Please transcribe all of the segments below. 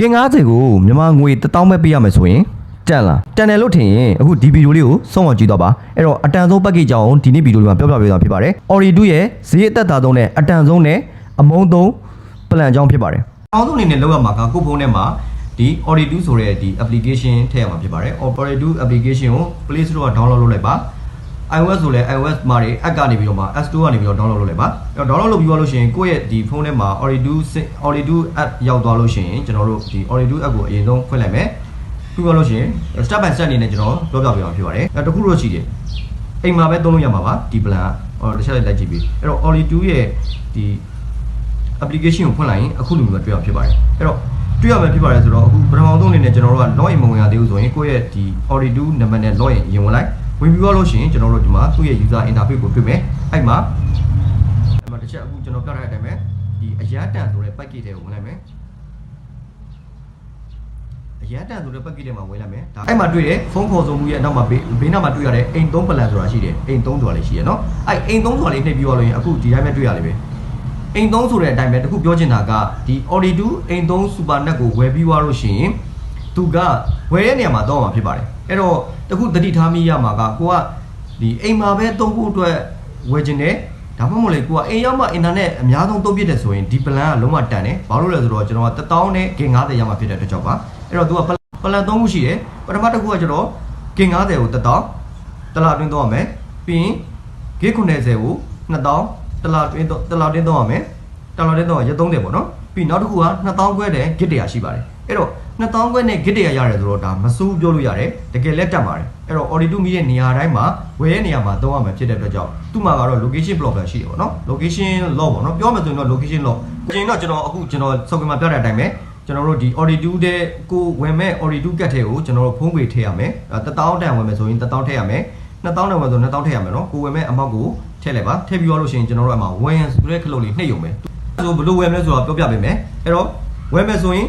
ကင်90ကိုမြန်မာငွေ1000ပဲပေးရမယ်ဆိုရင်တန်လားတန်တယ်လို့ထင်ရင်အခုဒီဗီဒီယိုလေးကိုဆုံးမကြည့်တော့ပါအဲ့တော့အတန်ဆုံး package ကြောင်းဒီနေ့ဗီဒီယိုလေးမှာပြောပြပေးသွားဖြစ်ပါတယ် Ori 2ရဲ့ဈေးအသက်သာဆုံးနဲ့အတန်ဆုံးနဲ့အမုန်းဆုံး plan ကြောင်းဖြစ်ပါတယ်အောင်ဆုံးအနေနဲ့လောက်ရမှာကကိုယ့်ဖုန်းထဲမှာဒီ Ori 2ဆိုတဲ့ဒီ application ထည့်ရမှာဖြစ်ပါတယ် Ori 2 application ကို Play Store က download လုပ်လိုက်ပါ iOS ဆိုလဲ iOS မှာတွေ app ကနေပြီးတော့မှ App Store ကနေပြီးတော့ download လုပ်လိုက်ပါအဲ့တော့ download လုပ်ပြီးသွားလို့ရှိရင်ကိုယ့်ရဲ့ဒီဖုန်းထဲမှာ Ori2 Ori2 app ရောက်သွားလို့ရှိရင်ကျွန်တော်တို့ဒီ Ori2 app ကိုအရင်ဆုံးဖွင့်လိုက်မယ်ပြီးသွားလို့ရှိရင် step by step အနေနဲ့ကျွန်တော်ပြောပြပေးအောင်ဖြစ်ပါတယ်အဲ့တခုတော့ရှိတယ်အိမ်မှာပဲသုံးလို့ရမှာပါဒီ plan ကဟောတစ်ချက်လိုက်ကြည့်ပြီးအဲ့တော့ Ori2 ရဲ့ဒီ application ကိုဖွင့်လိုက်ရင်အခုလိုမျိုးတွေ့ရဖြစ်ပါတယ်အဲ့တော့တွေ့ရမယ်ဖြစ်ပါတယ်ဆိုတော့အခုပထမဆုံးအနေနဲ့ကျွန်တော်တို့က login မဝင်ရသေးဘူးဆိုရင်ကိုယ့်ရဲ့ဒီ Ori2 နံပါတ်နဲ့ login ရင်ဝင်လိုက် ဝင်ပြီးသွားလို့ရှိရင်ကျွန်တော်တို့ဒီမှာသူ့ရဲ့ user interface ကိုတွေ့မယ်အဲ့မှာအဲ့မှာတစ်ချက်အခုကျွန်တော်ပြထားတဲ့အတိုင်းပဲဒီအရတန်ဆိုတဲ့ package တွေကိုဝင်လိုက်မယ်အရတန်ဆိုတဲ့ package တွေမှာဝင်လိုက်မယ်ဒါအဲ့မှာတွေ့တယ်ဖုန်းခေါ်ဆိုမှုရဲ့အနောက်မှာဘေးဘေးနားမှာတွေ့ရတဲ့အိမ်3 plan ဆိုတာရှိတယ်အိမ်3ဆိုတာလေးရှိရနော်အဲ့အိမ်3ဆိုတာလေးနှိပ်ပြီးသွားလို့ရင်အခုဒီတိုင်းပဲတွေ့ရလိမ့်မယ်အိမ်သုံးဆိုတဲ့အတိုင်းပဲတခုပြောချင်တာကဒီ Audi 2အိမ်သုံး Super Net ကိုဝယ်ပြီးသွားလို့ရှိရင် သူကဝယ်တဲ့နေရာမှာတော့မှာဖြစ်ပါတယ်အဲ့တော့တခုသတိထားမိရမှာကကိုကဒီအိမ်မှာပဲသုံးဖို့အတွက်ဝယ်ခြင်းတယ်ဒါမှမဟုတ်လေကိုကအိမ်ရောက်မှအင်တာနက်အများဆုံးသုံးပြတယ်ဆိုရင်ဒီ plan ကလုံးဝတန်တယ်ဘာလို့လဲဆိုတော့ကျွန်တော်က1000နဲ့ G90 ရမှာဖြစ်တဲ့အတွက်ကြောင့်ပါအဲ့တော့သူက plan သုံးခုရှိတယ်ပထမတစ်ခုကကျွန်တော် G90 ကို1000တလားတွင်းသုံးရမယ်ပြီးရင် G90 ကို2000တလားတွင်းသုံးတလားတွင်းသုံးရမယ်တလားတွင်းသုံးရရက်30ပေါ့နော် ပြီးနောက်တစ်ခုက2000ခွဲတဲ့ Git 100ရှိပါတယ်အဲ့တော့2000ခွဲနဲ့ Git 100ရတယ်ဆိုတော့ဒါမစိုးပြောလို့ရတယ်တကယ်လက်တက်ပါတယ်အဲ့တော့ Audi 2 Mi ရဲ့နေရာတိုင်းမှာဝယ်ရဲ့နေရာမှာသုံးရမှာဖြစ်တဲ့အတွက်ကြောင့်သူ့မှာကတော့ location block ပဲရှိတယ်ပေါ့နော် location lock ပေါ့နော်ပြောမယ်ဆိုရင်တော့ location lock ကျင်းတော့ကျွန်တော်အခုကျွန်တော်စုပ်ကမှာပြတဲ့အတိုင်းပဲကျွန်တော်တို့ဒီ Audi 2တဲ့ကိုဝင်မဲ့ Audi 2ကတ်ထဲကိုကျွန်တော်တို့ဖုန်းပေထည့်ရမယ်1000တန်ဝင်မယ်ဆိုရင်1000ထည့်ရမယ်2000တန်ဝင်ဆို2000ထည့်ရမယ်နော်ကိုဝင်မဲ့အမောက်ကိုထည့်လိုက်ပါထည့်ပြီးတော့လို့ရှိရင်ကျွန်တော်တို့အမှဝင်ဆိုတဲ့ခလုတ်လေးနှိပ်ရုံပဲ ဆိုဘယ်လိုဝယ်မလဲဆိုတော့ပြောပြပေးမယ်အဲ့တော့ဝယ်မယ်ဆိုရင်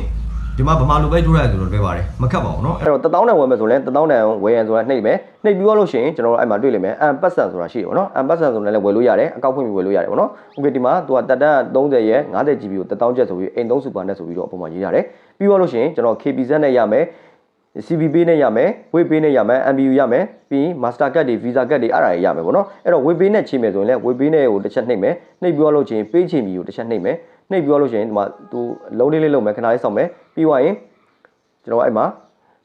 ဒီမှာဗမာလိုပဲထိုးရတယ်ဆိုတော့လွယ်ပါတယ်မခက်ပါဘူးเนาะအဲ့တော့1000တန်ဝယ်မယ်ဆိုရင်1000တန်ဝယ်ရန်ဆိုတာနှိပ်မယ်နှိပ်ပြီးတော့လို့ရှိရင်ကျွန်တော်တို့အဲ့မှာတွေ့လိမ့်မယ်အမ်ပတ်စံဆိုတာရှိတယ်ဗောနော်အမ်ပတ်စံဆိုလည်းဝယ်လို့ရတယ်အကောက်ဖွင့်ပြီးဝယ်လို့ရတယ်ဗောနော်โอเคဒီမှာသူကတက်တန်30ရဲ့ 50GB ကို1000ကျပ်ဆိုပြီးအိမ်3 super net ဆိုပြီးတော့အပေါ်မှာရေးရတယ်ပြီးတော့လို့ရှိရင်ကျွန်တော် KPZ နဲ့ရမယ် CB pay နဲ့ရမယ် Wave pay နဲ့ရမယ် MBU ရမယ်ပြီးရင် Master card တွေ Visa card တွေအဲ့ဒါတွေရမယ်ပေါ့နော်အဲ့တော့ Wave pay နဲ့ချိန်မယ်ဆိုရင်လည်း Wave pay နဲ့ကိုတစ်ချက်နှိပ်မယ်နှိပ်ပြီးတော့လို့ချင်း pay ချိန်ပြီးကိုတစ်ချက်နှိပ်မယ်နှိပ်ပြီးတော့လို့ချင်းဒီမှာသူလုံးလေးလေးလုံးမယ်ခဏလေးစောင့်မယ်ပြီးသွားရင်ကျွန်တော်အဲ့မှာ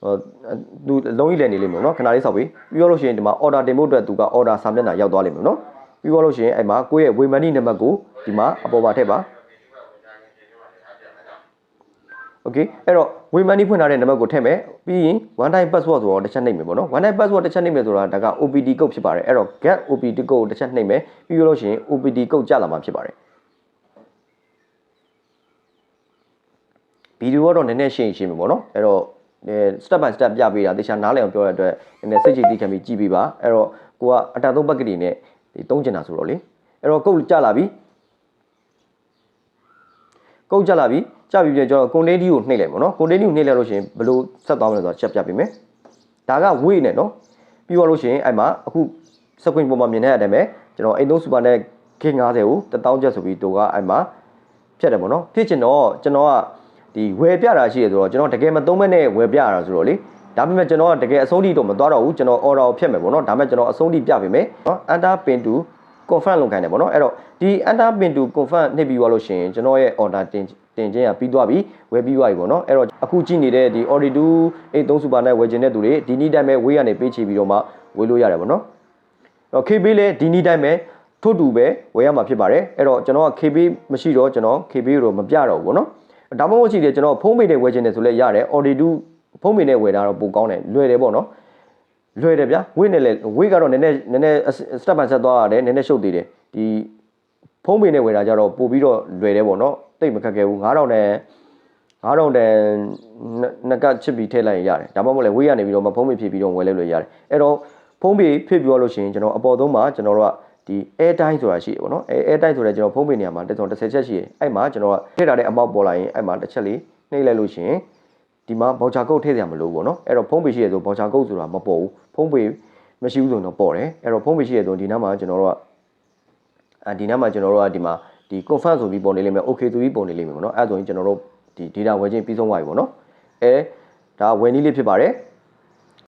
ဟိုသူလုံးကြီးလည်းနေလိမ့်မယ်နော်ခဏလေးစောင့်ပြီးပြီးတော့လို့ရှိရင်ဒီမှာ order တင်ဖို့အတွက်သူက order စာမျက်နှာရောက်သွားလိမ့်မယ်နော်ပြီးတော့လို့ရှိရင်အဲ့မှာကိုယ့်ရဲ့ Wave money နံပါတ်ကိုဒီမှာအပေါ်မှာထည့်ပါ okay အဲ့တော့ WebMoney ဖွင့်ထားတဲ့နံပါတ်ကိုထည့်မယ်ပြီးရင် one time password ဆိုတော့တစ်ချက်နှိပ်မယ်ပေါ့နော် one time password တစ်ချက်နှိပ်မယ်ဆိုတာဒါက OPT code ဖြစ်ပါတယ်အဲ့တော့ get OPT code ကိုတစ်ချက်နှိပ်မယ်ပြီးလို့ရှိရင် OPT code ကျလာမှာဖြစ်ပါတယ်ဗီဒီယိုတော့နည်းနည်းရှင်းရှင်းပဲပေါ့နော်အဲ့တော့အဲ step by step ပြပေးတာတေချာနားလည်အောင်ပြောရတဲ့အတွက်နည်းနည်းစိတ်ကြည်သိခံပြီးကြည့်ပေးပါအဲ့တော့ကိုကအတန်သုံးပက်ကတိနဲ့ဒီသုံးကျင်တာဆိုတော့လေအဲ့တော့ကုတ်ကြလာပြီ ကုတ်ကြလာပြီကြပြီပြကျွန်တော်ကွန်တိန်တီကိုနှိပ်လိုက်ပါတော့ကွန်တိန်တီကိုနှိပ်လိုက်လို့ရှိရင်ဘယ်လိုဆက်သွားမလဲဆိုတော့ချက်ပြပေးမယ်ဒါကဝေးနဲ့နော်ပြီးတော့လို့ရှိရင်အဲ့မှာအခုစကွင်းပေါ်မှာမြင်တဲ့အတိုင်းပဲကျွန်တော်အိမ်သုံးစူပါနဲ့ K90 ကို1000ကျပ်ဆိုပြီးတူကအဲ့မှာဖြတ်တယ်ပေါ့နော်ဖြစ်ချင်တော့ကျွန်တော်ကဒီဝယ်ပြတာရှိရဆိုတော့ကျွန်တော်တကယ်မသုံးမဲ့နဲ့ဝယ်ပြတာဆိုတော့လေဒါပေမဲ့ကျွန်တော်ကတကယ်အဆုံးထိတော့မသွားတော့ဘူးကျွန်တော် order ကိုဖြတ်မယ်ပေါ့နော်ဒါပေမဲ့ကျွန်တော်အဆုံးထိပြပေးမယ်နော် enter pin to confirm လုပ်ခိုင်းတယ်ပေါ့နော်အဲ့တော့ဒီ enter pin to confirm နှိပ်ပြီးသွားလို့ရှိရင်ကျွန်တော်ရဲ့ order တင်တင်ခြင်းကပြီးသွားပြီဝယ်ပြီးသွားပြီပေါ့နော်အဲ့တော့အခုကြည့်နေတဲ့ဒီ Audi 2 A3 Super နဲ့ဝယ်ခြင်းတဲ့သူတွေဒီနေ့တိုင်းပဲဝေးကနေပေးချပြီးတော့မှဝယ်လို့ရတယ်ပေါ့နော်အဲ့တော့ KB လည်းဒီနေ့တိုင်းပဲထို့တူပဲဝယ်ရမှာဖြစ်ပါတယ်အဲ့တော့ကျွန်တော်က KB မရှိတော့ကျွန်တော် KB ကိုတော့မပြတော့ဘူးပေါ့နော်ဒါမှမဟုတ်ရှိတယ်ကျွန်တော်ဖုန်းမေးတဲ့ဝယ်ခြင်းနဲ့ဆိုလဲရတယ် Audi 2ဖုန်းမေးနဲ့ဝယ်တာတော့ပိုကောင်းတယ်လွယ်တယ်ပေါ့နော် လွယ်တယ်ဗျာဝိတ်နဲ့လေဝိတ်ကတော့နည်းနည်းနည်းနည်း step by step သွားရတယ်နည်းနည်းရှုပ်သေးတယ်ဒီဖုန်းပေနဲ့ဝယ်တာကြတော့ပို့ပြီးတော့လွယ်တယ်ပေါ့နော်တိတ်မခက်ခဲဘူး9000နဲ့9000တန်နှစ်ကချစ်ပြီးထည့်လိုက်ရင်ရတယ်ဒါမှမဟုတ်လေဝေးရနေပြီးတော့မဖုန်းပေဖြစ်ပြီးတော့ဝယ်လိုက်လို့ရတယ်အဲ့တော့ဖုန်းပေဖြစ်ပြီးတော့လို့ရှိရင်ကျွန်တော်အပေါ်သုံးမှာကျွန်တော်တို့ကဒီ airtime ဆိုတာရှိတယ်ပေါ့နော်အဲ airtime ဆိုတဲ့ကျွန်တော်ဖုန်းပေနေရာမှာတက်ဆုံး30ချက်ရှိတယ်အဲ့မှာကျွန်တော်ကထည့်ထားတဲ့အမောက်ပေါ်လာရင်အဲ့မှာတစ်ချက်လေးနှိပ်လိုက်လို့ရှိရင် ဒီမှာ voucher code ထည့်စရာမလိုဘူးပေါ့နော်အဲ့တော့ဖုန်းပေရှိရဆို voucher code ဆိုတာမပေါ်ဘူးဖုန်းပေမရှိဘူးဆိုတော့ပေါ်တယ်အဲ့တော့ဖုန်းပေရှိရဆိုဒီနားမှာကျွန်တော်တို့ကအဲဒီနားမှာကျွန်တော်တို့ကဒီမှာဒီ confirm ဆိုပြီးပုံနေလိမ့်မယ် okay ဆိုပြီးပုံနေလိမ့်မယ်ပေါ့နော်အဲ့ဒါဆိုရင်ကျွန်တော်တို့ဒီ data ဝယ်ခြင်းပြီးဆုံးသွားပြီပေါ့နော်အဲဒါဝယ်နည်းလေးဖြစ်ပါတယ်